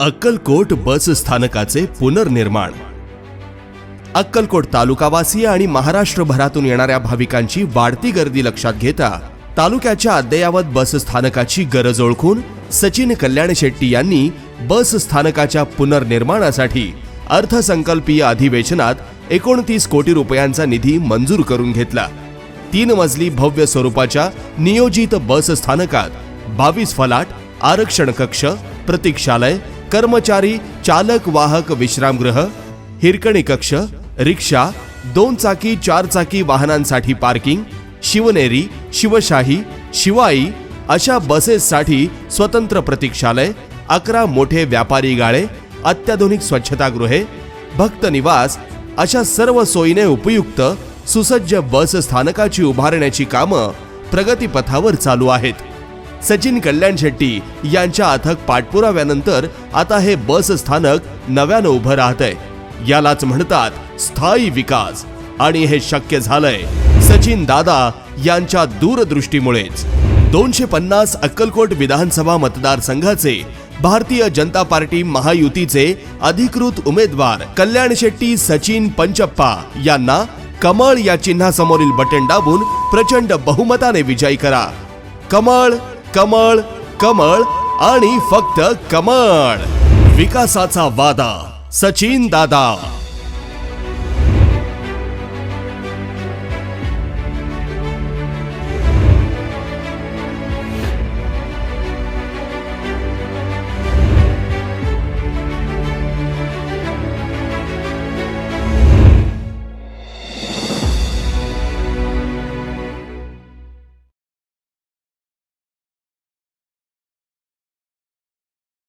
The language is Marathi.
अक्कलकोट बस स्थानकाचे पुनर्निर्माण. अक्कलकोट तालुकावासीय आणि महाराष्ट्रभरातून येणाऱ्या भाविकांची वाढती गर्दी लक्षात घेता तालुक्याच्या अद्ययावत बस स्थानकाची गरज ओळखून सचिन कल्याण शेट्टी यांनी बस स्थानकाच्या पुनर्निर्माणासाठी अर्थसंकल्पीय अधिवेशनात एकोणतीस कोटी रुपयांचा निधी मंजूर करून घेतला. तीन मजली भव्य स्वरूपाच्या नियोजित बस स्थानकात बावीस फलाट आरक्षण कक्ष प्रतीक्षालय कर्मचारी चालक वाहक विश्रामगृह हिरकणी कक्ष रिक्षा दोन चाकी चार चाकी वाहनांसाठी पार्किंग शिवनेरी शिवशाही शिवाई अशा बसेससाठी स्वतंत्र प्रतीक्षालय अकरा मोठे व्यापारी गाळे अत्याधुनिक स्वच्छतागृहे भक्त निवास अशा सर्व सोयीने उपयुक्त सुसज्ज बस स्थानकाची उभारण्याची कामं प्रगतीपथावर चालू आहेत. सचिन कल्याण शेट्टी यांच्या अथक पाठपुराव्यानंतर आता हे बस स्थानक नव्यानं उभं राहतंय. यालाच म्हणतात स्थायी विकास. आणि हे शक्य झालंय सचिन दादा यांच्या दूरदृष्टीमुळेच. दोनशे पन्नास अक्कलकोट विधानसभा मतदारसंघाचे भारतीय जनता पार्टी महायुतीचे अधिकृत उमेदवार कल्याण शेट्टी सचिन पंचप्पा यांना कमळ या चिन्हासमोरील बटन दाबून प्रचंड बहुमताने विजयी करा. कमळ कमळ कमळ आणि फक्त कमळ. विकासाचा वादा सचिन दादा.